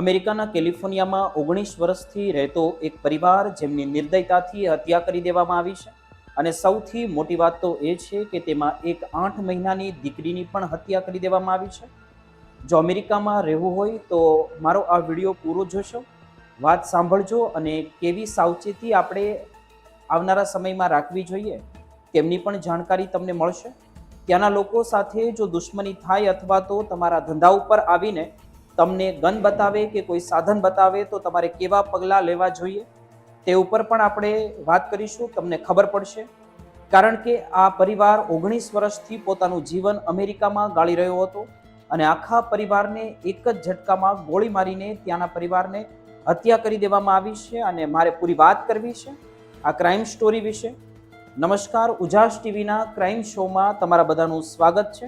અમેરિકાના કેલિફોર્નિયામાં ઓગણીસ વર્ષથી રહેતો એક પરિવાર જેમની નિર્દયતાથી હત્યા કરી દેવામાં આવી છે. અને સૌથી મોટી વાત તો એ છે કે તેમાં એક આઠ મહિનાની દીકરીની પણ હત્યા કરી દેવામાં આવી છે. જો અમેરિકામાં રહેવું હોય તો મારો આ વીડિયો પૂરો જોશો. વાત સાંભળજો અને કેવી સાવચેતી આપણે આવનારા સમયમાં રાખવી જોઈએ તેમની પણ જાણકારી તમને મળશે. ત્યાંના લોકો સાથે જો દુશ્મની થાય અથવા તો તમારા ધંધા ઉપર આવીને તમને ગન બતાવે કે કોઈ સાધન બતાવે તો તમારે કેવા પગલાં લેવા જોઈએ? તે ઉપર પણ આપણે વાત કરીશું, તમને ખબર પડશે. કારણ કે આ પરિવાર ઓગણીસ વર્ષથી પોતાનું જીવન અમેરિકામાં ગાળી રહ્યો હતો અને આખા પરિવારને એક જ ઝટકામાં ગોળી મારીને ત્યાંના પરિવારને હત્યા કરી દેવામાં આવી છે અને મારે પૂરી વાત કરવી છે આ ક્રાઇમ સ્ટોરી વિશે. નમસ્કાર, ઉજાસ ટીવીના ક્રાઇમ શોમાં તમારા બધાનું સ્વાગત છે.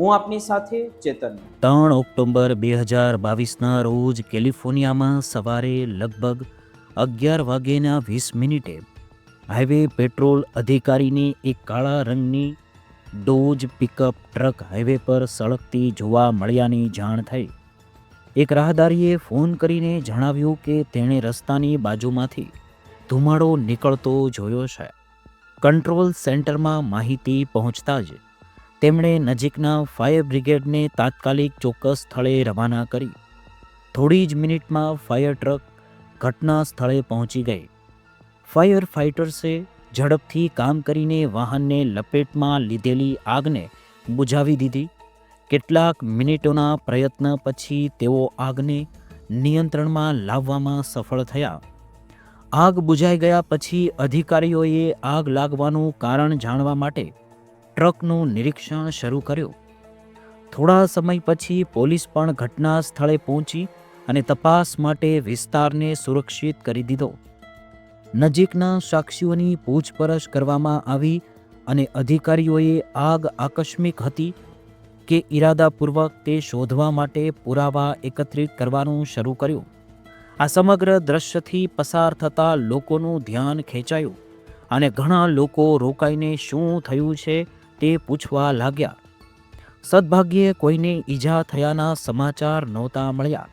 હું આપની સાથે ચેતન. ત્રણ ઓક્ટોબર બે હજાર બાવીસના રોજ કેલિફોર્નિયામાં સવારે લગભગ અગિયાર વાગ્યેના વીસ મિનિટે હાઈવે પેટ્રોલ અધિકારીની એક કાળા રંગની ડોજ પિકઅપ ટ્રક હાઈવે પર સળગતી જોવા મળ્યાની જાણ થઈ. એક રાહદારીએ ફોન કરીને જણાવ્યું કે તેણે રસ્તાની બાજુમાંથી ધુમાડો નીકળતો જોયો છે. કંટ્રોલ સેન્ટરમાં માહિતી પહોંચતા જ તેમણે નજીકના ફાયર બ્રિગેડને તાત્કાલિક ચોક્કસ સ્થળે રવાના કરી. થોડી જ મિનિટમાં ફાયર ટ્રક ઘટના સ્થળે પહોંચી ગઈ. ફાયર ફાઇટર્સે ઝડપથી કામ કરીને વાહનને લપેટમાં લીધેલી આગને બુઝાવી દીધી. કેટલાક મિનિટોના પ્રયત્ન પછી તેઓ આગને નિયંત્રણમાં લાવવામાં સફળ થયા. આગ બુઝાઈ ગયા પછી અધિકારીઓએ આગ લાગવાનું કારણ જાણવા માટે ટ્રકનું નિરીક્ષણ શરૂ કર્યું. થોડા સમય પછી પોલીસ પણ ઘટના સ્થળે પહોંચી અને તપાસ માટે વિસ્તારને સુરક્ષિત કરી દીધો. નજીકના સાક્ષીઓની પૂછપરછ કરવામાં આવી અને અધિકારીઓએ આગ આકસ્મિક હતી કે ઈરાદાપૂર્વક તે શોધવા માટે પુરાવા એકત્રિત કરવાનું શરૂ કર્યું. આ સમગ્ર દ્રશ્યથી પસાર થતા લોકોનું ધ્યાન ખેંચાયું અને ઘણા લોકો રોકાઈને શું થયું છે તે પૂછવા લાગ્યા. સદભાગ્યે કોઈને ઈજા થયાના સમાચાર નહોતા મળ્યા,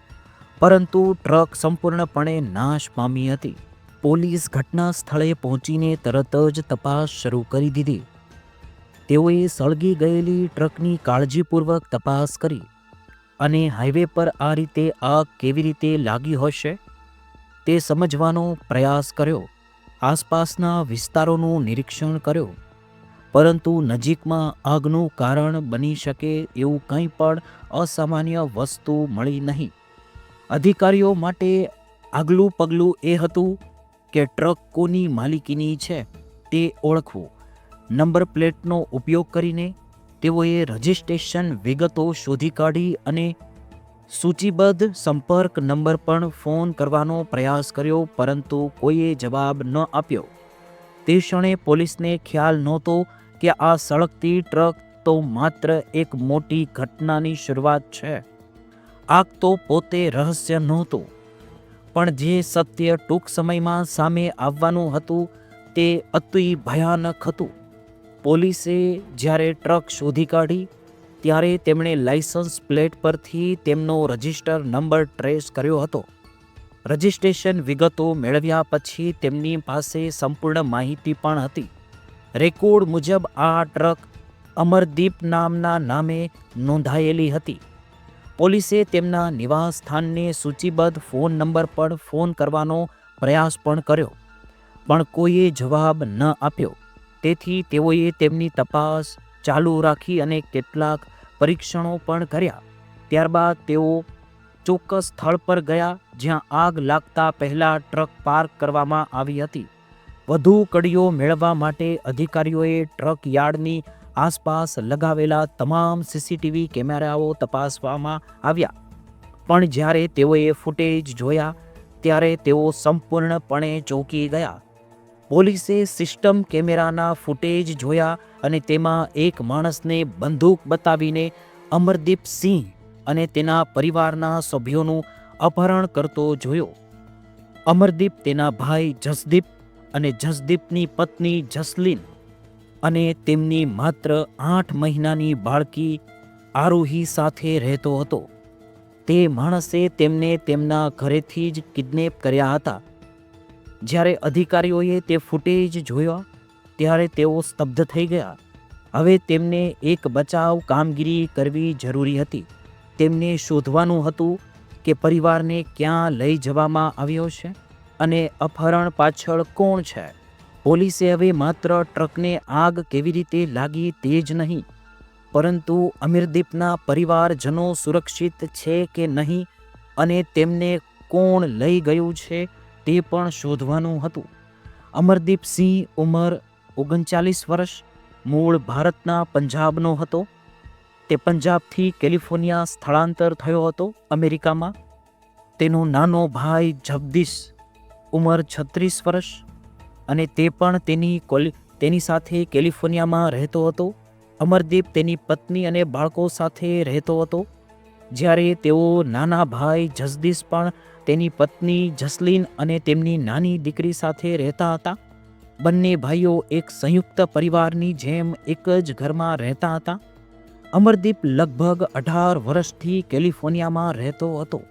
પરંતુ ટ્રક સંપૂર્ણપણે નાશ પામી હતી. પોલીસ ઘટના સ્થળે પહોંચીને તરત જ તપાસ શરૂ કરી દીધી. તેઓએ સળગી ગયેલી ટ્રકની કાળજીપૂર્વક તપાસ કરી. અને હાઈવે પર આ રીતે આગ કેવી રીતે લાગી હશે તે સમજવાનો પ્રયાસ કર્યો. આસપાસના વિસ્તારોનું નિરીક્ષણ કર્યું. પરંતુ નજીકમાં આગનું કારણ બની શકે એવું કંઈ પણ અસામાન્ય વસ્તુ મળી નહીં. અધિકારીઓ માટે આગલું પગલું એ હતું કે ટ્રક કોની માલિકીની છે તે ઓળખવું. નંબર પ્લેટનો ઉપયોગ કરીને તેઓએ રજિસ્ટ્રેશન વિગતો શોધી કાઢી અને સૂચિબદ્ધ સંપર્ક નંબર પણ ફોન કરવાનો પ્રયાસ કર્યો, પરંતુ કોઈએ જવાબ ન આપ્યો. તે ક્ષણે પોલીસને ખ્યાલ નહોતો કે આ સળગતી ટ્રક તો માત્ર એક મોટી ઘટનાની શરૂઆત છે. આગ તો પોતે રહસ્ય નહોતું, પણ જે સત્ય ટૂંક સમયમાં સામે આવવાનું હતું તે અતિ ભયાનક હતું. પોલીસે જ્યારે ટ્રક શોધી કાઢી, ત્યારે તેમણે લાયસન્સ પ્લેટ પરથી તેમનો રજિસ્ટર નંબર ટ્રેસ કર્યો હતો. રજિસ્ટ્રેશન વિગતો મેળવ્યા પછી તેમની પાસે સંપૂર્ણ માહિતી પણ હતી. રેકોર્ડ મુજબ આ ટ્રક અમરદીપ નામના નામે નોંધાયેલી હતી. પોલીસે તેમના નિવાસ સ્થાનને સૂચિબદ્ધ ફોન નંબર પર ફોન કરવાનો પ્રયાસ પણ કર્યો, પણ કોઈએ જવાબ ન આપ્યો. તેથી તેઓએ તેમની તપાસ ચાલુ રાખી અને કેટલાક પરીક્ષણો પણ કર્યા. ત્યારબાદ તેઓ ચોક્કસ સ્થળ પર ગયા, જ્યાં આગ લાગતા પહેલાં ટ્રક પાર્ક કરવામાં આવી હતી. વધુ કડીઓ મેળવવા માટે અધિકારીઓએ ટ્રક યાર્ડની આસપાસ લગાવેલા તમામ સીસીટીવી કેમેરાઓ તપાસવામાં આવ્યા. પણ જ્યારે તેઓએ ફૂટેજ જોયા, ત્યારે તેઓ સંપૂર્ણપણે ચોંકી ગયા. પોલીસે સિસ્ટમ કેમેરાના ફૂટેજ જોયા અને તેમાં એક માણસને બંદૂક બતાવીને અમરદીપ સિંહ અને તેના પરિવારના સભ્યોનું અપહરણ કરતો જોયો. અમરદીપ તેના ભાઈ જસદીપ અને જસદીપની પત્ની જસલીન અને તેમની માત્ર આઠ મહિનાની બાળકી આરોહી સાથે રહેતો હતો. તે માણસે તેમને તેમના ઘરેથી જ કિડનેપ કર્યા હતા. જ્યારે અધિકારીઓએ તે ફૂટેજ જોયા, ત્યારે તેઓ સ્તબ્ધ થઈ ગયા. હવે તેમને એક બચાવ કામગીરી કરવી જરૂરી હતી. તેમને શોધવાનું હતું કે પરિવારને ક્યાં લઈ જવામાં આવ્યો છે? અને અપહરણ પાછળ કોણ છે? પોલીસે હવે માત્ર ટ્રકને આગ કેવી રીતે લાગી તે જ નહીં. પરંતુ અમીરદીપના પરિવારજનો સુરક્ષિત છે કે નહીં અને તેમને કોણ લઈ ગયું છે તે પણ શોધવાનું હતું. અમરદીપસિંહ ઉંમર ઓગણચાલીસ વર્ષ, મૂળ ભારતના પંજાબનો હતો. તે પંજાબથી કેલિફોર્નિયા સ્થળાંતર થયો હતો અમેરિકામાં. તેનો નાનો ભાઈ જગદીશ ઉંમર છત્રીસ વર્ષ અને તે પણ તેની તેની સાથે કેલિફોર્નિયામાં રહેતો હતો. અમરદીપ તેની પત્ની અને બાળકો સાથે રહેતો હતો. જ્યારે તેઓ નાના ભાઈ જસદીશ પણ તેની પત્ની જસલીન અને તેમની નાની દીકરી સાથે રહેતા હતા. બંને ભાઈઓ એક સંયુક્ત પરિવારની જેમ એક જ ઘરમાં રહેતા હતા. અમરદીપ લગભગ અઢાર વર્ષથી કેલિફોર્નિયામાં રહેતો હતો.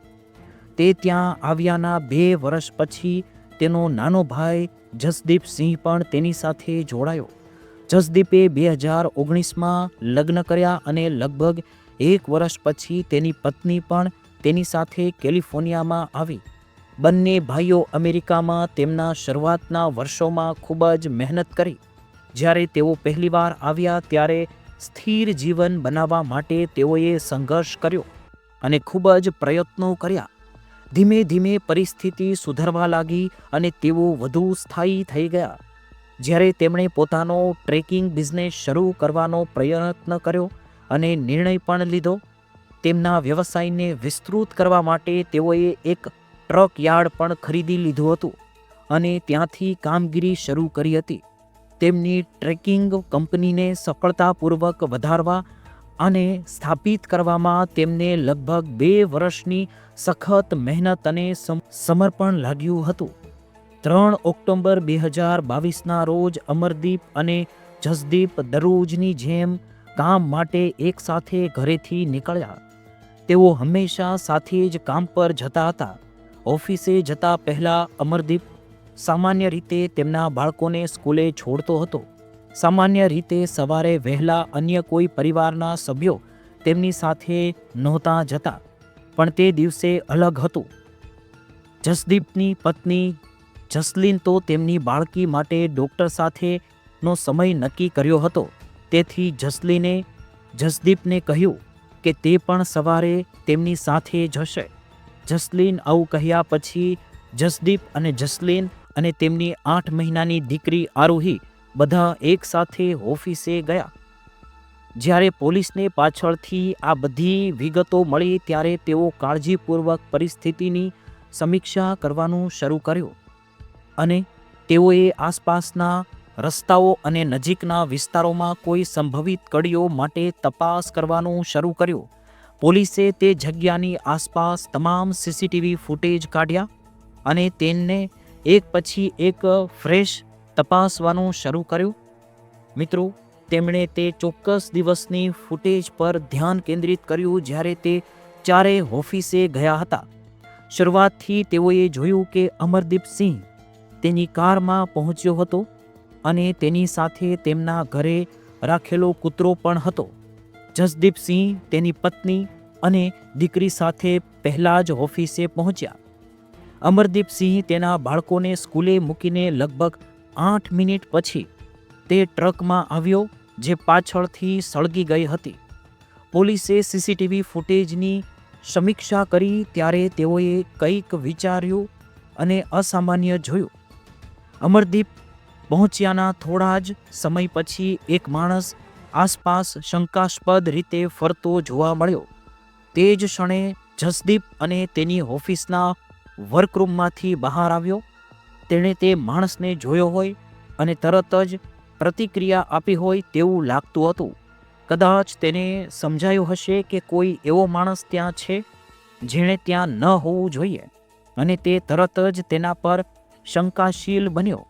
તે ત્યાં આવ્યાના બે વર્ષ પછી તેનો નાનો ભાઈ જસદીપ સિંહ પણ તેની સાથે જોડાયો. જસદીપે બે હજાર ઓગણીસમાં લગ્ન કર્યા અને લગભગ એક વર્ષ પછી તેની પત્ની પણ તેની સાથે કેલિફોર્નિયામાં આવી. બંને ભાઈઓ અમેરિકામાં તેમના શરૂઆતના વર્ષોમાં ખૂબ જ મહેનત કરી. જ્યારે તેઓ પહેલીવાર આવ્યા ત્યારે સ્થિર જીવન બનાવવા માટે તેઓએ સંઘર્ષ કર્યો અને ખૂબ જ પ્રયત્નો કર્યા. ધીમે ધીમે પરિસ્થિતિ સુધરવા લાગી અને તેઓ વધુ સ્થાયી થઈ ગયા. જ્યારે તેમણે પોતાનો ટ્રેકિંગ બિઝનેસ શરૂ કરવાનો પ્રયત્ન કર્યો અને નિર્ણય પણ લીધો, તેમના વ્યવસાયને વિસ્તૃત કરવા માટે તેઓએ એક ટ્રક યાર્ડ પણ ખરીદી લીધું હતું અને ત્યાંથી કામગીરી શરૂ કરી હતી. તેમની ટ્રેકિંગ કંપનીને સફળતાપૂર્વક વધારવા અને સ્થાપિત કરવામાં તેમને લગભગ બે વર્ષની સખત મહેનત અને સમ- સમર્પણ લાગ્યું હતું. ત્રણ ઓક્ટોબર બે હજાર બાવીસના રોજ અમરદીપ અને જસદીપ દરરોજની જેમ કામ માટે એકસાથે ઘરેથી નીકળ્યા. તેઓ હંમેશા સાથે જ કામ પર જતા હતા. ઓફિસે જતા પહેલાં અમરદીપ સામાન્ય રીતે તેમના બાળકોને સ્કૂલે છોડતો હતો. સામાન્ય રીતે સવારે વહેલા અન્ય કોઈ પરિવારના સભ્યો તેમની સાથે નહોતા જતા, પણ તે દિવસે અલગ હતું. જસદીપની પત્ની જસલીન તો તેમની બાળકી માટે ડૉક્ટર સાથેનો સમય નક્કી કર્યો હતો. તેથી જસલીને, જસદીપને કહ્યું કે તે પણ સવારે તેમની સાથે જશે જસલીન આવું કહ્યા પછી જસદીપ અને જસલીન અને તેમની આઠ મહિનાની દીકરી આરોહી બધા એકસાથે ઓફિસે ગયા. જ્યારે પોલીસને પાછળથી આ બધી વિગતો મળી, ત્યારે તેઓ કાળજીપૂર્વક પરિસ્થિતિની સમીક્ષા કરવાનું શરૂ કર્યું અને તેઓએ આસપાસના રસ્તાઓ અને નજીકના વિસ્તારોમાં કોઈ સંભવિત કડીઓ માટે તપાસ કરવાનું શરૂ કર્યું. પોલીસે તે જગ્યાની આસપાસ તમામ સીસીટીવી ફૂટેજ કાઢ્યા અને તેમને એક પછી એક ફ્રેશ તપાસવાનું શરૂ કર્યું. મિત્રો, તેમણે તે ચોક્કસ દિવસની ફૂટેજ પર ધ્યાન કેન્દ્રિત કર્યું જ્યારે તે ચારે ઓફિસે ગયા હતા. શરૂઆતથી તેઓએ જોયું કે અમરદીપસિંહ તેની કારમાં પહોંચ્યો હતો અને તેની સાથે તેમના ઘરે રાખેલો કૂતરો પણ હતો. જસદીપસિંહ તેની પત્ની અને દીકરી સાથે પહેલાં જ ઓફિસે પહોંચ્યા. અમરદીપસિંહ તેના બાળકોને સ્કૂલે મૂકીને લગભગ આઠ મિનિટ પછી તે ટ્રકમાં આવ્યો, જે પાછળથી સળગી ગઈ હતી. પોલીસે સીસીટીવી ફૂટેજની સમીક્ષા કરી ત્યારે તેઓએ કંઈક વિચાર્યું અને અસામાન્ય જોયું. અમરદીપ પહોંચ્યાના થોડા જ સમય પછી એક માણસ આસપાસ શંકાસ્પદ રીતે ફરતો જોવા મળ્યો. તે જ ક્ષણે જસદીપ અને તેની ઓફિસના વર્કરૂમમાંથી બહાર આવ્યો. તેણે તે માણસને જોયો હોય અને તરત જ પ્રતિક્રિયા આપી હોય તેવું લાગતું હતું. કદાચ તેને સમજાયું હશે કે કોઈ એવો માણસ ત્યાં છે જેણે ત્યાં ન હોવું જોઈએ અને તે તરત જ તેના પર શંકાશીલ બન્યો.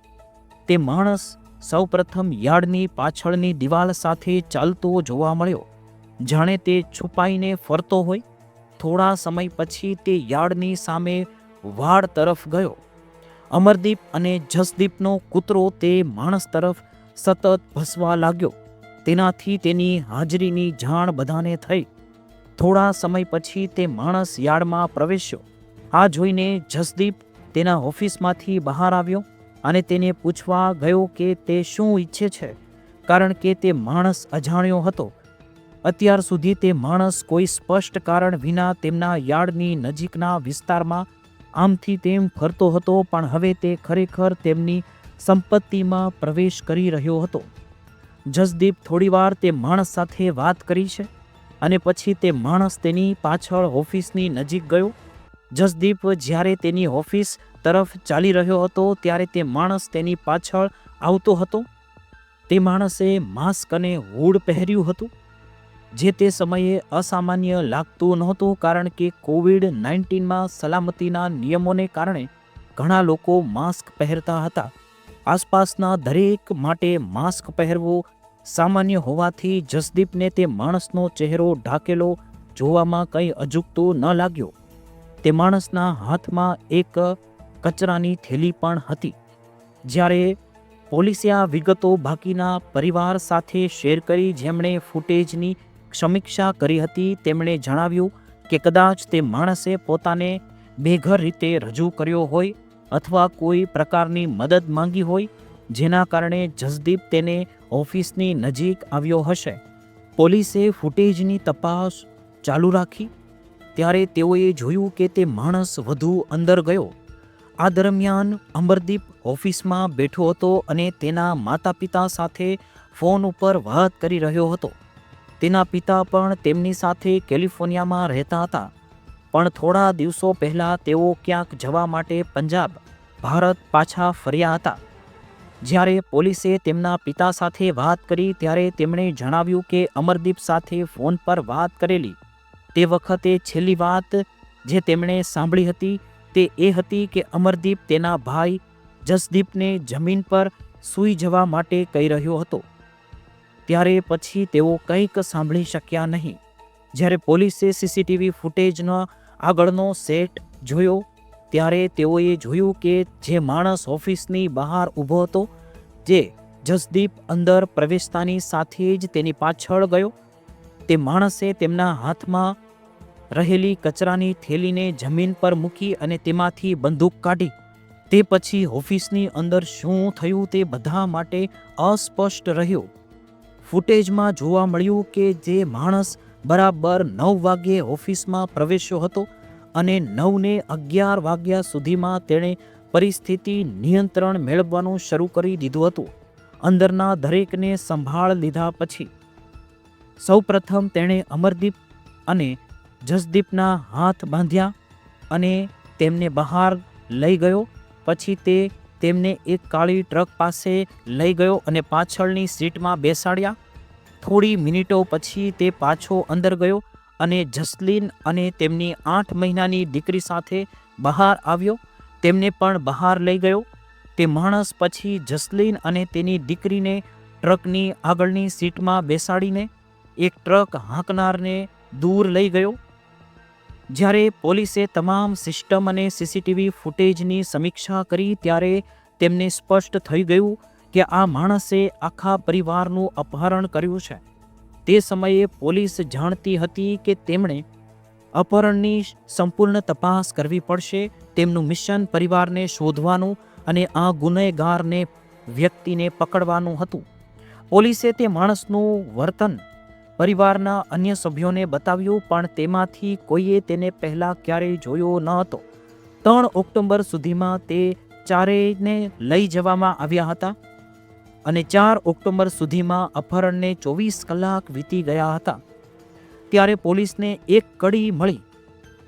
તે માણસ સૌપ્રથમ યાર્ડની પાછળની દિવાલ સાથે ચાલતો જોવા મળ્યો. જાણે તે છુપાઈને ફરતો હોય. થોડા સમય પછી તે યાર્ડની સામે વાડ તરફ ગયો. અમરદીપ અને જસદીપનો કૂતરો તે માણસ તરફ સતત ભસવા લાગ્યો. તેનાથી તેની હાજરીની જાણ બધાને થઈ. થોડા સમય પછી તે માણસ યાર્ડમાં પ્રવેશ્યો. આ જોઈને જસદીપ તેના ઓફિસમાંથી બહાર આવ્યો અને તેને પૂછવા ગયો કે તે શું ઈચ્છે છે, કારણ કે તે માણસ અજાણ્યો હતો. અત્યાર સુધી તે માણસ કોઈ સ્પષ્ટ કારણ વિના તેમના યાર્ડની નજીકના વિસ્તારમાં આમથી તેમ ફરતો હતો, પણ હવે તે ખરેખર તેમની સંપત્તિમાં પ્રવેશ કરી રહ્યો હતો. જસદીપ થોડીવાર તે માણસ સાથે વાત કરી છે અને પછી તે માણસ તેની પાછળ ઓફિસની નજીક ગયો. જસદીપ જ્યારે તેની ઓફિસ તરફ ચાલી રહ્યો હતો, ત્યારે તે માણસ તેની પાછળ આવતો હતો. તે માણસે માસ્ક અને હૂડ પહેર્યું હતું. જે તે સમયે અસામાન્ય લાગતું નહોતું કારણ કે કોવિડ નાઇન્ટીનમાં સલામતીના નિયમોને કારણે ઘણા લોકો માસ્ક પહેરતા હતા. આસપાસના દરેક માટે માસ્ક પહેરવું સામાન્ય હોવાથી જસદીપને તે માણસનો ચહેરો ઢાકેલો જોવામાં કંઈ અજુકતું ન લાગ્યો. તે માણસના હાથમાં એક કચરાની થેલી પણ હતી. જ્યારે પોલીસે આ વિગતો બાકીના પરિવાર સાથે શેર કરી, જેમણે ફૂટેજની સમીક્ષા કરી હતી, તેમણે જણાવ્યું કે કદાચ તે માણસે પોતાને બેઘર રીતે રજૂ કર્યો હોય અથવા કોઈ પ્રકારની મદદ માંગી હોય, જેના કારણે જસદીપ તેને ઓફિસની નજીક આવ્યો હશે. પોલીસે ફૂટેજની તપાસ ચાલુ રાખી. ત્યારે તેઓએ જોયું કે તે માણસ વધુ અંદર ગયો. આ દરમિયાન અમરદીપ ઓફિસમાં બેઠો હતો અને તેના માતા પિતા સાથે ફોન ઉપર વાત કરી રહ્યો હતો. તેના પિતા પણ તેમની સાથે કેલિફોર્નિયામાં રહેતા હતા. પણ થોડા દિવસો પહેલાં તેઓ ક્યાંક જવા માટે પંજાબ, ભારત પાછા ફર્યા હતા. જ્યારે પોલીસે તેમના પિતા સાથે વાત કરી ત્યારે તેમણે જણાવ્યું કે અમરદીપ સાથે ફોન પર વાત કરેલી. તે વખતે છેલ્લી વાત જે તેમણે સાંભળી હતી તે એ હતી કે અમરદીપ તેના ભાઈ જસદીપને જમીન પર સૂઈ જવા માટે કહી રહ્યો હતો. ત્યારે પછી તેઓ કંઈક સાંભળી શક્યા નહીં. જ્યારે પોલીસે સીસીટીવી ફૂટેજનો આગળનો સેટ જોયો, ત્યારે તેઓએ જોયું કે જે માણસ ઓફિસની બહાર ઊભો હતો, જે જસદીપ અંદર પ્રવેશતાની સાથે જ તેની પાછળ ગયો, તે માણસે તેમના હાથમાં રહેલી કચરાની થેલીને જમીન પર મૂકી અને તેમાંથી બંદૂક કાઢી. તે પછી ઓફિસની અંદર શું થયું તે બધા માટે અસ્પષ્ટ રહ્યું. ફૂટેજમાં જોવા મળ્યું કે જે માણસ બરાબર નવ વાગ્યે ઓફિસમાં પ્રવેશ્યો હતો અને નવને અગિયાર વાગ્યા સુધીમાં તેણે પરિસ્થિતિ નિયંત્રણ મેળવવાનું શરૂ કરી દીધું હતું. અંદરના દરેકને સંભાળ લીધા પછી સૌપ્રથમ તેણે અમરદીપ અને જસદીપના હાથ બાંધ્યા અને તેમને બહાર લઈ ગયો. પછી તે તેમને એક કાળી ટ્રક પાસે લઈ ગયો અને પાછળની સીટમાં બેસાડ્યા. થોડી મિનિટો પછી તે પાછો અંદર ગયો અને જસલીન અને તેમની આઠ મહિનાની દીકરી સાથે બહાર આવ્યો. તેમને પણ બહાર લઈ ગયો. તે માણસ પછી જસલીન અને તેની દીકરીને ટ્રકની આગળની સીટમાં બેસાડીને એક ટ્રક હાંકનારને દૂર લઈ ગયો. જ્યારે પોલીસે તમામ સિસ્ટમ અને સીસીટીવી ફૂટેજની સમીક્ષા કરી ત્યારે તેમને સ્પષ્ટ થઈ ગયું કે આ માણસે આખા પરિવારનું અપહરણ કર્યું છે. તે સમયે પોલીસ જાણતી હતી કે તેમણે અપહરણની સંપૂર્ણ તપાસ કરવી પડશે, તેમનું મિશન પરિવારને શોધવાનું અને આ ગુનેગારને વ્યક્તિને પકડવાનું હતું. પોલીસે તે માણસનું વર્તન પરિવારના અન્ય સભ્યોને બતાવ્યું, પણ તેમાંથી કોઈએ તેને પહેલાં ક્યારેય જોયો ન હતો. ત્રણ ઓક્ટોબર સુધીમાં તે ચારેયને લઈ જવામાં આવ્યા હતા અને ચાર ઓક્ટોબર સુધીમાં અપહરણને ચોવીસ કલાક વીતી ગયા હતા. ત્યારે પોલીસને એક કડી મળી.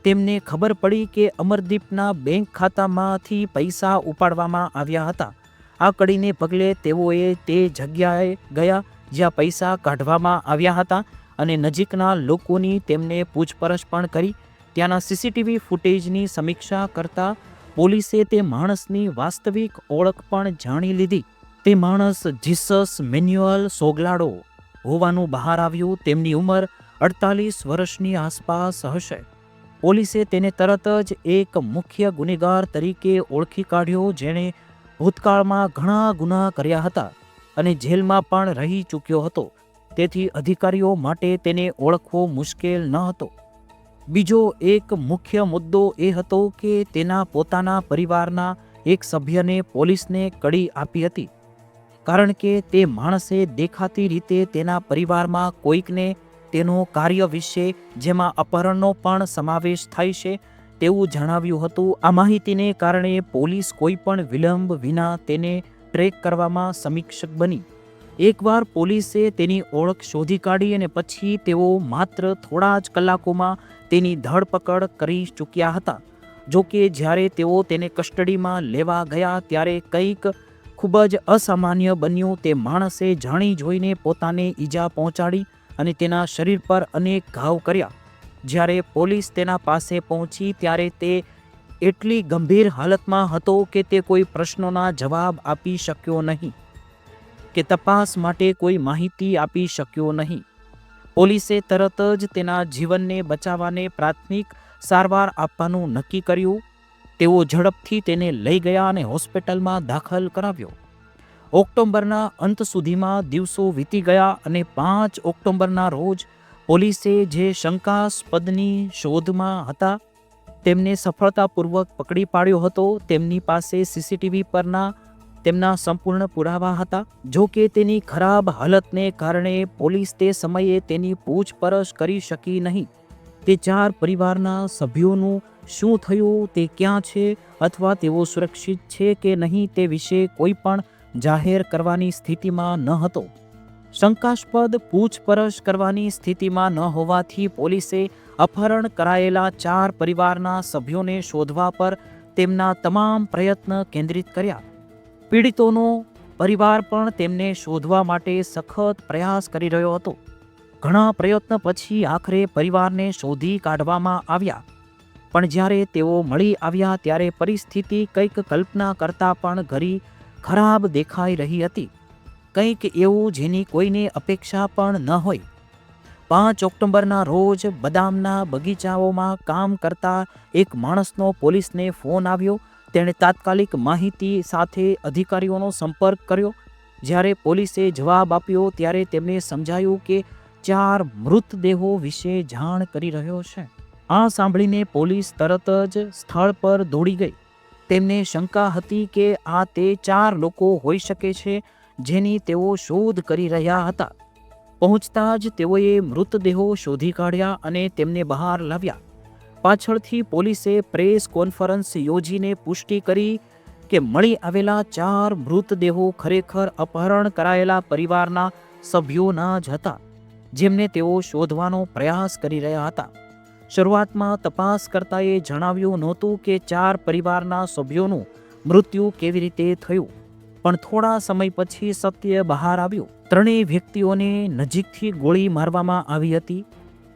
તેમને ખબર પડી કે અમરદીપના બેંક ખાતામાંથી પૈસા ઉપાડવામાં આવ્યા હતા. આ કડીને પગલે તેઓએ તે જગ્યાએ ગયા જ્યાં પૈસા કાઢવામાં આવ્યા હતા અને નજીકના લોકોની તેમને પૂછપરછ પણ કરી. ત્યાંના સીસીટીવી ફૂટેજની સમીક્ષા કરતા પોલીસે તે માણસની વાસ્તવિક ઓળખ પણ જાણી લીધી. તે માણસ જીસસ મેન્યુઅલ સોગલાડો હોવાનું બહાર આવ્યું, તેમની ઉંમર અડતાલીસ વર્ષની આસપાસ હશે. પોલીસે તેને તરત જ એક મુખ્ય ગુનેગાર તરીકે ઓળખી કાઢ્યો, જેણે ભૂતકાળમાં ઘણા ગુના કર્યા હતા. અને જેલમાં પણ રહી ચૂક્યો હતો. તેથી અધિકારીઓ માટે તેને ઓળખવો મુશ્કેલ ન હતો. બીજો એક મુખ્ય મુદ્દો એ હતો કે તેના પોતાના પરિવારના એક સભ્યને પોલીસને કડી આપી હતી. કારણ કે તે માણસે દેખાતી રીતે તેના પરિવારમાં કોઈકને તેનો કાર્ય વિશે જેમાં અપહરણનો પણ સમાવેશ થાય છે તેવું જણાવ્યું હતું. આ માહિતીને કારણે પોલીસ કોઈ પણ વિલંબ વિના તેને ટ્રેક કરવામાં સમીક્ષક બની. એકવાર પોલીસે તેની ઓળખ શોધી કાઢી અને પછી તેઓ માત્ર થોડા જ કલાકોમાં તેની ધરપકડ કરી ચૂક્યા હતા. જો કે જ્યારે તેઓ તેને કસ્ટડીમાં લેવા ગયા ત્યારે કંઈક ખૂબ જ અસામાન્ય બન્યું તે માણસે જાણી જોઈને પોતાને ઈજા પહોંચાડી અને તેના શરીર પર અનેક ઘાવ કર્યા. જ્યારે પોલીસ તેના પાસે પહોંચી ત્યારે તે એટલી ગંભીર હાલતમાં હતો કે તે કોઈ પ્રશ્નોના જવાબ આપી શક્યો નહીં, કે તપાસ માટે કોઈ માહિતી આપી શક્યો નહીં. પોલીસે તરત જ તેના જીવનને બચાવવાને પ્રાથમિક સારવાર આપવાનું નક્કી કર્યું. તેઓ ઝડપથી તેને લઈ ગયા અને હોસ્પિટલમાં દાખલ કરાવ્યો. ઓક્ટોબરના અંત સુધીમાં દિવસો વીતી ગયા અને પાંચ ઓક્ટોબરના રોજ પોલીસે જે શંકાસ્પદની શોધમાં હતા તેમને સફળતાપૂર્વક પકડી પાડ્યો હતો. તેમની પાસે સીસીટીવી પરના તેમના સંપૂર્ણ પુરાવા હતા. જો કે તેની ખરાબ હાલતને કારણે પોલીસ તે સમયે તેની પૂછપરછ કરી શકી નહીં. તે ચાર પરિવારના સભ્યોનું શું થયું, તે ક્યાં છે અથવા તેઓ સુરક્ષિત છે કે નહીં તે વિશે કોઈ પણ જાહેર કરવાની સ્થિતિમાં ન હતો. શંકાસ્પદ પૂછપરછ કરવાની સ્થિતિમાં ન હોવાથી પોલીસે અપહરણ કરાયેલા ચાર પરિવારના સભ્યોને શોધવા પર તેમના તમામ પ્રયત્ન કેન્દ્રિત કર્યા. પીડિતોનો પરિવાર પણ તેમને શોધવા માટે સખત પ્રયાસ કરી રહ્યો હતો. ઘણા પ્રયત્ન પછી આખરે પરિવારને શોધી કાઢવામાં આવ્યા. પણ જ્યારે તેઓ મળી આવ્યા ત્યારે પરિસ્થિતિ કંઈક કલ્પના કરતાં પણ ઘરી ખરાબ દેખાઈ રહી હતી. કંઈક એવું જેની કોઈને અપેક્ષા પણ ન હોય. પાંચ ઓક્ટોબરના રોજ બદામના બગીચાઓમાં કામ કરતા એક માણસનો પોલીસને ફોન આવ્યો. તેણે તાત્કાલિક માહિતી સાથે અધિકારીઓનો સંપર્ક કર્યો. જ્યારે પોલીસે જવાબ આપ્યો ત્યારે તેમને સમજાયું કે ચાર મૃતદેહો વિશે જાણ કરી રહ્યો છે. આ સાંભળીને પોલીસ તરત જ સ્થળ પર દોડી ગઈ. તેમને શંકા હતી કે આ તે ચાર લોકો હોઈ શકે છે જેની તેઓ શોધ કરી રહ્યા હતા. પહોંચતા જ તેઓએ મૃતદેહો શોધી કાઢ્યા અને તેમને બહાર લાવ્યા. પાછળથી પોલીસે પ્રેસ કોન્ફરન્સ યોજીને પુષ્ટિ કરી કે મળી આવેલા ચાર મૃતદેહો ખરેખર અપહરણ કરાયેલા પરિવારના સભ્યોના જ હતા, જેમને તેઓ શોધવાનો પ્રયાસ કરી રહ્યા હતા. શરૂઆતમાં તપાસ કરતાએ જણાવ્યું નહોતું કે ચાર પરિવારના સભ્યોનું મૃત્યુ કેવી રીતે થયું, પણ થોડા સમય પછી સત્ય બહાર આવ્યું. ત્રણેય વ્યક્તિઓને નજીકથી ગોળી મારવામાં આવી હતી.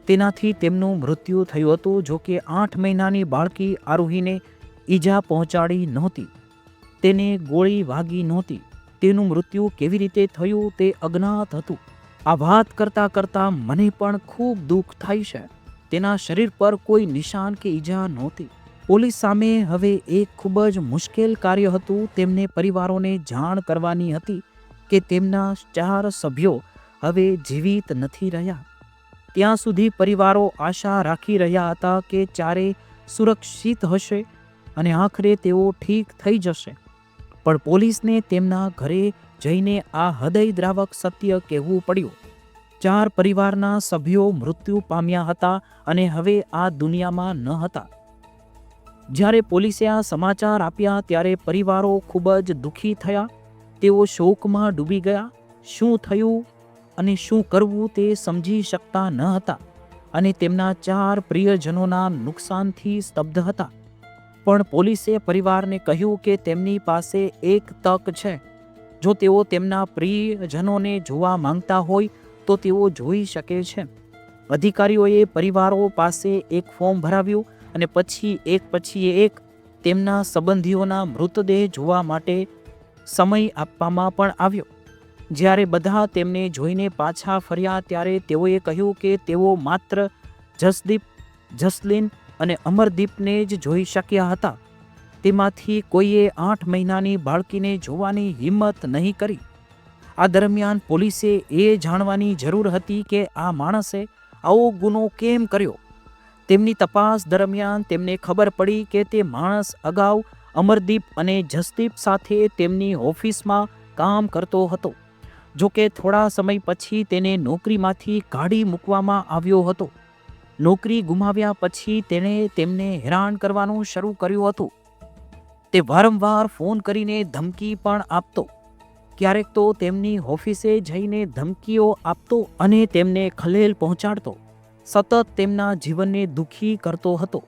તેનાથી તેમનું મૃત્યુ થયું હતું જો કે આઠ મહિનાની બાળકી આરોહીને ઈજા પહોંચાડી નહોતી. તેને ગોળી વાગી નહોતી. તેનું મૃત્યુ કેવી રીતે થયું તે અજ્ઞાત હતું. આ વાત કરતાં કરતાં મને પણ ખૂબ દુઃખ થાય છે. તેના શરીર પર કોઈ નિશાન કે ઈજા નહોતી. પોલીસ સામે હવે એક ખૂબ જ મુશ્કેલ કાર્ય હતું તેમને પરિવારોને જાણ કરવાની હતી. કે તેમના ચાર સભ્યો હવે જીવિત નથી રહ્યા. ત્યાં સુધી પરિવારો આશા રાખી રહ્યા હતા કે ચારે સુરક્ષિત હશે અને આખરે તેઓ ઠીક થઈ જશે. પણ પોલીસને તેમના ઘરે જઈને આ હૃદયદ્રાવક સત્ય કહેવું પડ્યું. ચાર પરિવારના સભ્યો મૃત્યુ પામ્યા હતા અને હવે આ દુનિયામાં ન હતા. જ્યારે પોલીસે આ સમાચાર આપ્યા ત્યારે પરિવારો ખૂબ જ દુઃખી થયા તેઓ શોકમાં ડૂબી ગયા. શું થયું અને શું કરવું તે સમજી શકતા ન હતા અને તેમના ચાર પ્રિયજનોના નુકસાનથી સ્તબ્ધ હતા. પણ પોલીસે પરિવારને કહ્યું કે તેમની પાસે એક તક છે. જો તેઓ તેમના પ્રિયજનોને જોવા માંગતા હોય, તો તેઓ જોઈ શકે છે. અધિકારીઓએ પરિવારો પાસે એક ફોર્મ ભરાવ્યું અને પછી એક પછી એક તેમના સંબંધીઓના મૃતદેહ જોવા માટે સમય આપવામાં પણ આવ્યો. જ્યારે બધા તેમને જોઈને પાછા ફર્યા ત્યારે તેઓએ કહ્યું કે તેઓ માત્ર જસદીપ, જસલીન અને અમરદીપને જ જોઈ શક્યા હતા. તેમાંથી કોઈએ આઠ મહિનાની બાળકીને જોવાની હિંમત નહીં કરી. આ દરમિયાન પોલીસે એ જાણવાની જરૂર હતી કે આ માણસે આવો ગુનો કેમ કર્યો? તેમની તપાસ દરમિયાન તેમને ખબર પડી કે તે માણસ અગાઉ અમરદીપ અને જસદીપ સાથે તેમની ઓફિસમાં કામ કરતો હતો. જો કે થોડા સમય પછી તેને નોકરીમાંથી કાઢી મૂકવામાં આવ્યો હતો. નોકરી ગુમાવ્યા પછી તેણે તેમને હેરાન કરવાનું શરૂ કર્યું હતું. તે વારંવાર ફોન કરીને ધમકી પણ આપતો. ક્યારેક તો તેમની ઓફિસે જઈને ધમકીઓ આપતો અને તેમને ખલેલ પહોંચાડતો. સતત તેમના જીવનને દુઃખી કરતો હતો.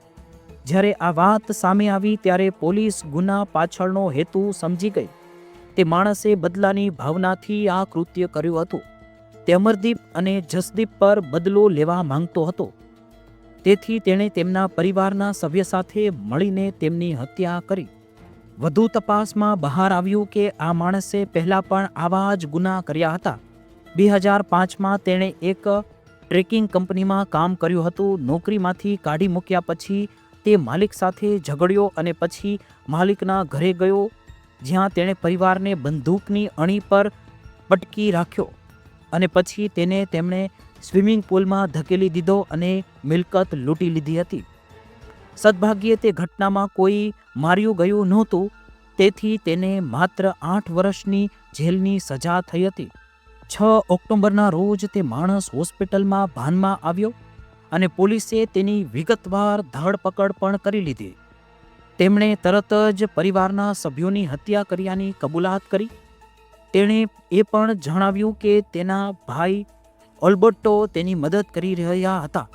જ્યારે આ વાત સામે આવી ત્યારે પોલીસ ગુના પાછળનો હેતુ સમજી ગઈ. તે માણસે બદલાની ભાવનાથી આ કૃત્ય કર્યું હતું. તે અમરદીપ અને જસદીપ પર બદલો લેવા માંગતો હતો. તેથી તેણે તેમના પરિવારના સભ્ય સાથે મળીને તેમની હત્યા કરી. વધુ તપાસમાં બહાર આવ્યું કે આ માણસે પહેલાં પણ આવા જ ગુના કર્યા હતા. બે હજાર પાંચમાં તેણે એક ટ્રેકિંગ કંપનીમાં કામ કર્યું હતું, નોકરીમાંથી કાઢી મૂક્યા પછી તે માલિક સાથે ઝઘડ્યો અને પછી માલિકના ઘરે ગયો, જ્યાં તેણે પરિવારને બંદૂકની અણી પર પટકી રાખ્યો અને પછી તેને તેમણે સ્વિમિંગ પુલમાં ધકેલી દીધો અને મિલકત લૂંટી લીધી હતી. સદભાગ્યે તે ઘટનામાં કોઈ માર્યું ગયું નહોતું, તેથી તેને માત્ર આઠ વર્ષની જેલની સજા થઈ હતી. છ ઓક્ટોબરના રોજ તે માણસ હોસ્પિટલમાં ભાનમાં આવ્યો અને પોલીસે તેની વિગતવાર ધરપકડ પણ કરી લીધી. તેમણે તરત જ પરિવારના સભ્યોની હત્યા કર્યાની કબૂલાત કરી. તેણે એ પણ જણાવ્યું કે તેના ભાઈ ઓલ્બર્ટો તેની મદદ કરી રહ્યા હતા.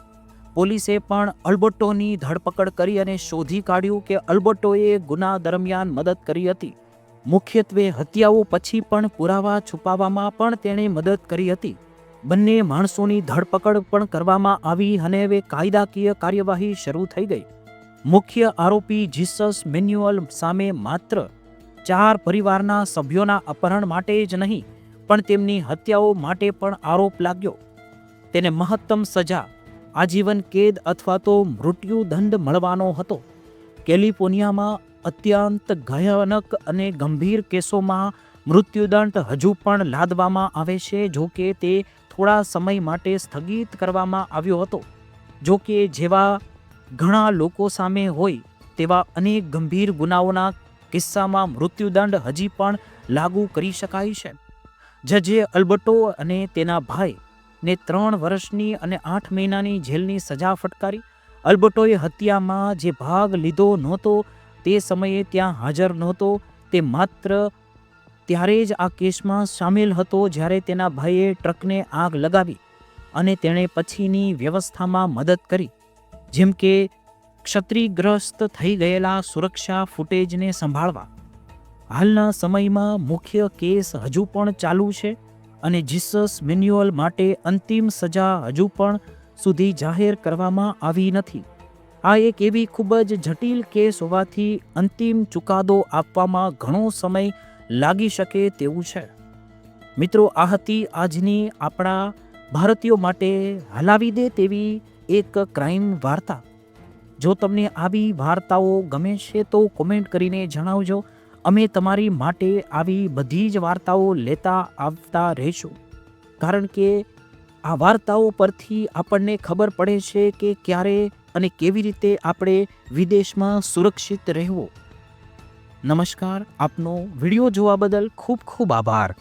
પોલીસે પણ અલ્બર્ટોની ધરપકડ કરી અને શોધી કાઢ્યું કે અલ્બર્ટોએ ગુના દરમિયાન મદદ કરી હતી. મુખ્યત્વે હત્યાઓ પછી પણ પુરાવા છુપાવવામાં પણ તેણે મદદ કરી હતી. બંને માણસોની ધરપકડ પણ કરવામાં આવી અને હવે કાયદાકીય કાર્યવાહી શરૂ થઈ ગઈ. મુખ્ય આરોપી જીસસ મેન્યુઅલ સામે માત્ર ચાર પરિવારના સભ્યોના અપહરણ માટે જ નહીં, પણ તેમની હત્યાઓ માટે પણ આરોપ લાગ્યો. તેને મહત્તમ સજા, આજીવન કેદ અથવા તો મૃત્યુદંડ મળવાનો હતો. કેલિફોર્નિયામાં અત્યંત ભયાનક અને ગંભીર કેસોમાં મૃત્યુદંડ હજુ પણ લાદવામાં આવે છે, જો કે તે થોડા સમય માટે સ્થગિત કરવામાં આવ્યો હતો. જો કે જેવા ઘણા લોકો સામે હોય, તેવા અનેક ગંભીર ગુનાઓના કિસ્સામાં મૃત્યુદંડ હજી પણ લાગુ કરી શકાય છે. જજે અલ્બર્ટો અને તેના ભાઈ ને ત્રણ વર્ષની અને આઠ મહિનાની જેલની સજા ફટકારી. અલ્બર્ટોએ હત્યામાં જે ભાગ લીધો નહોતો, તે સમયે ત્યાં હાજર નહોતો, તે માત્ર ત્યારે જ આ કેસમાં સામેલ હતો જ્યારે તેના ભાઈએ ટ્રકને આગ લગાવી અને તેણે પછીની વ્યવસ્થામાં મદદ કરી. જેમ કે ક્ષત્રિગ્રસ્ત થઈ ગયેલા સુરક્ષા ફૂટેજને સંભાળવા. હાલના સમયમાં મુખ્ય કેસ હજુ પણ ચાલુ છે અને જીસસ મેન્યુઅલ માટે અંતિમ સજા હજુ પણ સુધી જાહેર કરવામાં આવી નથી. આ એક એવી ખૂબ જ જટિલ કેસ હોવાથી અંતિમ ચુકાદો આપવામાં ઘણો સમય લાગી શકે તેવું છે. મિત્રો, આ હતી આજની આપણા ભારતીયો માટે હલાવી દે તેવી એક ક્રાઇમ વાર્તા. જો તમને આવી વાર્તાઓ ગમે છે તો કોમેન્ટ કરીને જણાવજો. અમે તમારી માટે આવી બધી જ વાર્તાઓ લેતા આવતા રહીશું. કારણ કે આ વાર્તાઓ પરથી આપણને ખબર પડે છે કે ક્યારે અને કેવી રીતે આપણે વિદેશમાં સુરક્ષિત રહેવું. નમસ્કાર આપનો વીડિયો જોવા બદલ ખૂબ ખૂબ આભાર.